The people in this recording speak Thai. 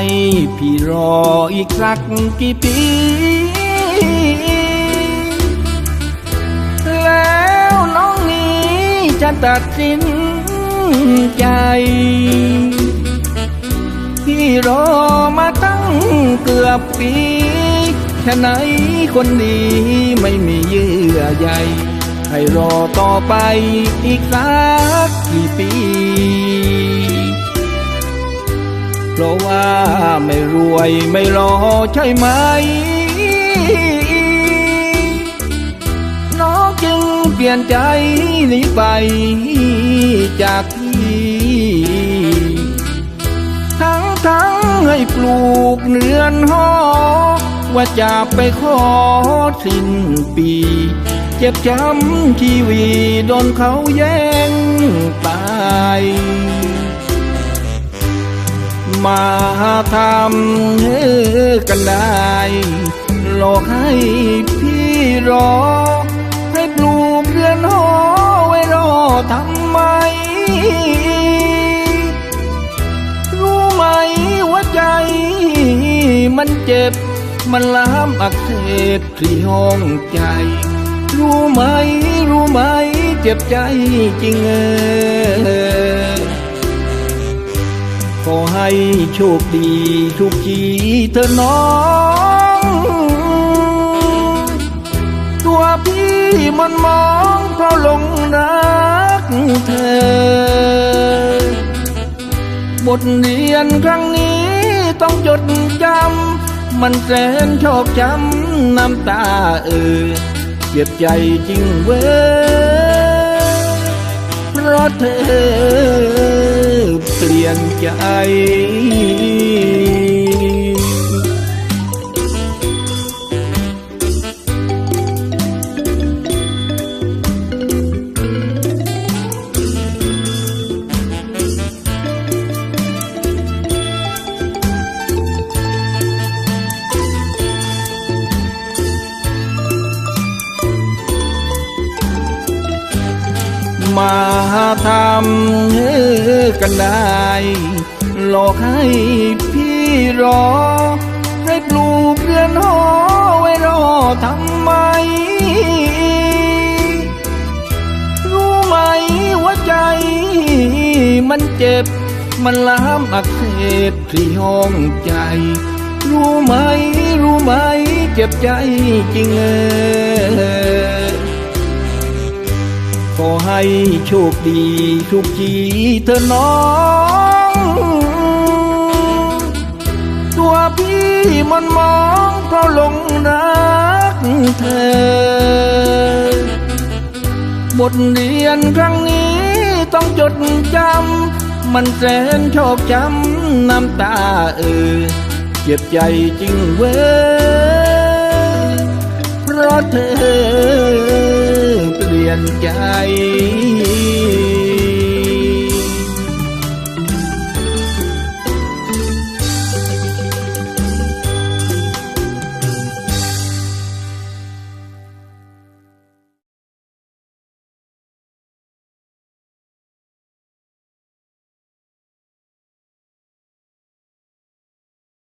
ให้พี่รออีกสักกี่ปี แล้วน้องนี้จะตัดสินใจที่รอมาตั้งเกือบปีแค่ไหนคนดีไม่มีเยื่อใยให้รอต่อไปอีกสักกี่ปี เพราะว่าไม่รวยไม่รอใช่ไหม น้องจึงเปลี่ยนใจหนีไปจากพี่ ทั้งทั้งให้ปลูกเรือนหอ ว่าจะไปขอสิ้นปี เจ็บช้ำชีวีโดนเขาแย่งตาย มาทำกันได้ หลอกให้พี่รอ ให้ปลูกเรือนหอไว้รอทำไม รู้ไหมว่าใจ มันเจ็บ มันล้ามอักเสบที่ห้องใจ รู้ไหม รู้ไหม เจ็บใจจริงเออ ให้โชคดีทุกทีเธอน้อง ตัวพี่มันมองเพราะหลงรักเธอบทเรียนครั้งนี้ต้องจดจำ มันแสนชอกช้ำน้ำตาเออเจ็บใจจริงเว้ย เพราะเธอเปลี่ยนใจ มาทำกันได้ หลอกให้พี่รอ ให้ปลูกเรือนหอไว้รอทำไม รู้ไหมว่าใจ มันเจ็บ มันล้ามอักเสบที่ห้องใจ รู้ไหม รู้ไหม เจ็บใจจริงเออ ขอให้โชคดีทุกทีเธอน้อง ตัวพี่มันมองเพราะหลงรักเธอบทเรียนครั้งนี้ต้องจดจำ มันแสนชอกช้ำน้ำตาเออเจ็บใจจริงเว้ยเพราะเธอ